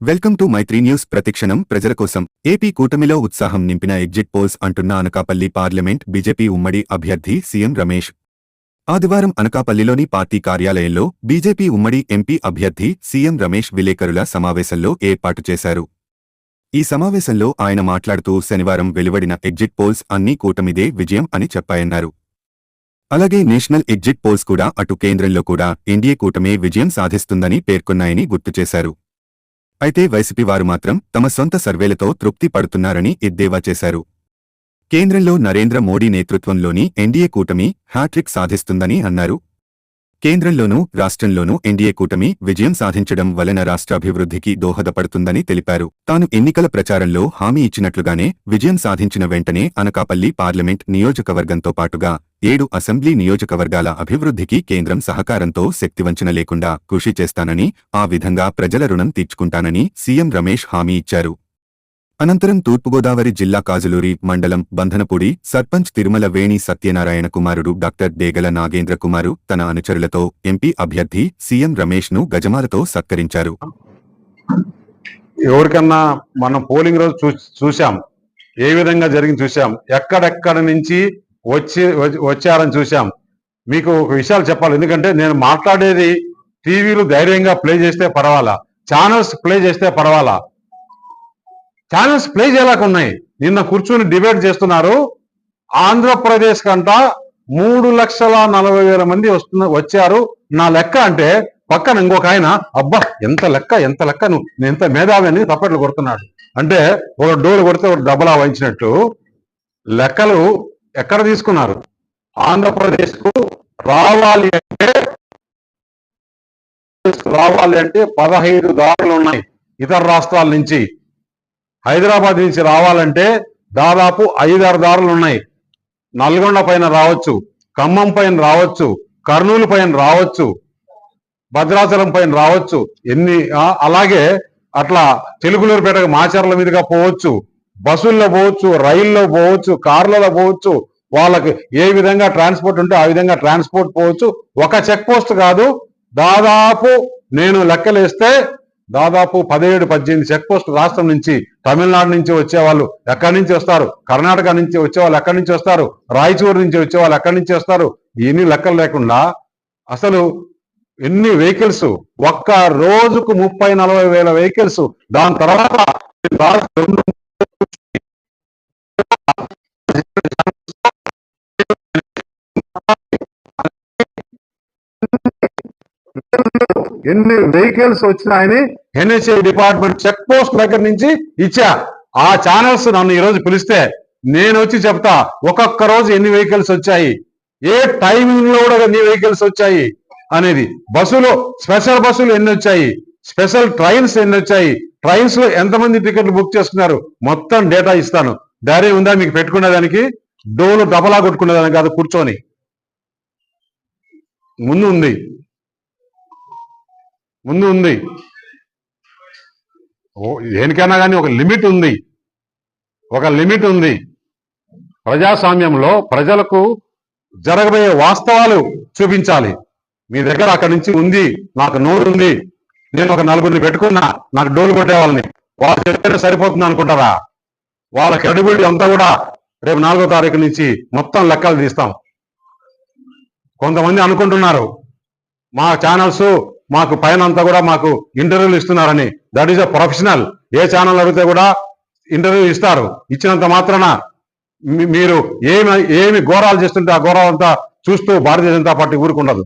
Welcome to Mythri news ప్రతిక్షణం ప్రజల కోసం. ఏపీ కూటమిలో ఉత్సాహం నింపిన ఎగ్జిట్ పోల్స్ అంటున్న అనకాపల్లి పార్లమెంట్ బీజేపీ ఉమ్మడి అభ్యర్థి సీఎం రమేష్. ఆదివారం అనకాపల్లిలోని పార్టీ కార్యాలయంలో బీజేపీ ఉమ్మడి ఎంపీ అభ్యర్థి సీఎం రమేష్ విలేకరుల సమావేశంలో ఏర్పాటు చేశారు. ఈ సమావేశంలో ఆయన మాట్లాడుతూ శనివారం వెలువడిన ఎగ్జిట్ పోల్స్ అన్నీ కూటమిదే విజయం అని చెప్పాయన్నారు. అలాగే నేషనల్ ఎగ్జిట్ పోల్స్ కూడా అటు కేంద్రంలో కూడా ఎన్డీఏ కూటమే విజయం సాధిస్తుందని పేర్కొన్నాయని గుర్తు చేశారు. అయితే వైసీపీ వారు మాత్రం తమ సొంత సర్వేలతో తృప్తి పడుతున్నారని ఎద్దేవా చేశారు. కేంద్రంలో నరేంద్ర మోడీ నేతృత్వంలోని ఎన్డీఏ కూటమి హ్యాట్రిక్ సాధిస్తుందని అన్నారు. కేంద్రంలోనూ రాష్ట్రంలోనూ ఎన్డీఏ కూటమి విజయం సాధించడం వలన రాష్ట్రాభివృద్ధికి దోహదపడుతుందని తెలిపారు. తాను ఎన్నికల ప్రచారంలో హామీ ఇచ్చినట్లుగానే విజయం సాధించిన వెంటనే అనకాపల్లి పార్లమెంట్ నియోజకవర్గంతో పాటుగా ఏడు అసెంబ్లీ నియోజకవర్గాల అభివృద్ధికి కేంద్రం సహకారంతో శక్తివంచన లేకుండా కృషి చేస్తానని ఆ విధంగా ప్రజల రుణం తీర్చుకుంటానని సీఎం రమేష్ హామీ ఇచ్చారు. అనంతరం తూర్పుగోదావరి జిల్లా కాజులూరి మండలం బంధనపూడి సర్పంచ్ తిరుమల వేణి సత్యనారాయణ కుమారుడు డాక్టర్ డేగల నాగేంద్ర కుమారు తన అనుచరులతో ఎంపీ అభ్యర్థి సీఎం రమేష్ను గజమాలతో సత్కరించారు. ఎవరికన్నా మనం పోలింగ్ రోజు చూ ఏ విధంగా జరిగింది చూశాం. ఎక్కడెక్కడ నుంచి వచ్చి వచ్చారని చూశాం. మీకు ఒక విషయాలు చెప్పాలి. ఎందుకంటే నేను మాట్లాడేది టీవీలు ధైర్యంగా ప్లే చేస్తే పర్వాలా? ఛానల్స్ ప్లే చేస్తే పర్వాలా? ఛానల్స్ ప్లే చేయలేక ఉన్నాయి. నిన్న కూర్చుని డిబేట్ చేస్తున్నారు. ఆంధ్రప్రదేశ్ కంట మూడు లక్షల నలభై వేల మంది వస్తున్న వచ్చారు. నా లెక్క అంటే పక్కన ఇంకొక ఆయన అబ్బా ఎంత లెక్క ఎంత లెక్క నువ్వు నేను ఎంత మేధావి అని తప్పట్లు కొడుతున్నాడు. అంటే ఒక డోలు కొడితే ఒక డబ్బలా వహించినట్టు లెక్కలు ఎక్కడ తీసుకున్నారు? ఆంధ్రప్రదేశ్కు రావాలి అంటే రావాలి అంటే పదహైదు దారులు ఉన్నాయి. ఇతర రాష్ట్రాల నుంచి హైదరాబాద్ నుంచి రావాలంటే దాదాపు ఐదారు దారులు ఉన్నాయి. నల్గొండ పైన రావచ్చు ఖమ్మం పైన రావచ్చు కర్నూలు పైన రావచ్చు భద్రాచలం పైన రావచ్చు ఎన్ని అలాగే అట్లా తెలుగులూరుపేటకు మాచర్ల మీదుగా పోవచ్చు బస్సుల్లో పోవచ్చు రైల్లో పోవచ్చు కార్లలో పోవచ్చు వాళ్ళకి ఏ విధంగా ట్రాన్స్పోర్ట్ ఉంటే ఆ విధంగా ట్రాన్స్పోర్ట్ పోవచ్చు. ఒక చెక్ పోస్ట్ కాదు దాదాపు నేను లెక్కలేస్తే దాదాపు పదిహేడు పద్దెనిమిది చెక్ పోస్ట్ రాష్ట్రం నుంచి తమిళనాడు నుంచి వచ్చేవాళ్ళు ఎక్కడి నుంచి వస్తారు? కర్ణాటక నుంచి వచ్చే వాళ్ళు ఎక్కడి నుంచి వస్తారు? రాయచూరు నుంచి వచ్చేవాళ్ళు ఎక్కడి నుంచి వస్తారు? ఎన్ని లెక్కలు లేకుండా అసలు ఎన్ని వెహికల్స్? ఒక్క రోజుకు ముప్పై నలభై వేల వెహికల్స్. దాని తర్వాత ఎన్ని వెహికల్స్ వచ్చినాయని ఎన్హెచ్ఐ డిపార్ట్మెంట్ చెక్ పోస్ట్ దగ్గర నుంచి ఇచ్చా. ఆ ఛానల్స్ నన్ను ఈ రోజు పిలిస్తే నేను వచ్చి చెప్తా ఒక్కొక్క రోజు ఎన్ని వెహికల్స్ వచ్చాయి? ఏ టైమింగ్లో కూడా ఎన్ని వెహికల్స్ వచ్చాయి? అనేది. బస్సులు స్పెషల్ బస్సులు ఎన్ని వచ్చాయి? స్పెషల్ ట్రైన్స్ ఎన్ని వచ్చాయి? ట్రైన్స్లో ఎంతమంది టికెట్లు బుక్ చేస్తున్నారు మొత్తం డేటా ఇస్తాను. ధైర్యం ఉందా మీకు పెట్టుకునే దానికి? డోలు డబలా కొట్టుకునేదానికి కాదు కూర్చొని. ముందు ఉంది. ముందు ఉంది. దేనికైనా కానీ ఒక లిమిట్ ఉంది. ఒక లిమిట్ ఉంది. ప్రజాస్వామ్యంలో ప్రజలకు జరగబోయే వాస్తవాలు చూపించాలి. మీ దగ్గర అక్కడి నుంచి ఉంది. నాకు నోరు ఉంది. నేను ఒక నలుగురిని పెట్టుకున్నా నాకు డోలు కొట్టే వాళ్ళని. వాళ్ళు చెప్తేనే సరిపోతుంది అనుకుంటారా? వాళ్ళ క్రెడిబిలిటీ అంతా కూడా రేపు నాలుగో తారీఖు నుంచి మొత్తం లెక్కలు తీస్తాం. కొంతమంది అనుకుంటున్నారు మా ఛానల్స్ మాకు పైన అంతా కూడా మాకు ఇంటర్వ్యూలు ఇస్తున్నారని. That is a professional A channel అడిగితే కూడా ఇంటర్వ్యూ ఇస్తారు. ఇచ్చినంత మాత్రాన మీరు ఏమి ఏమి ఘోరాలు చేస్తుంటే ఆ ఘోరాలంతా చూస్తూ భారతీయ జనతా పార్టీ ఊరుకుండదు.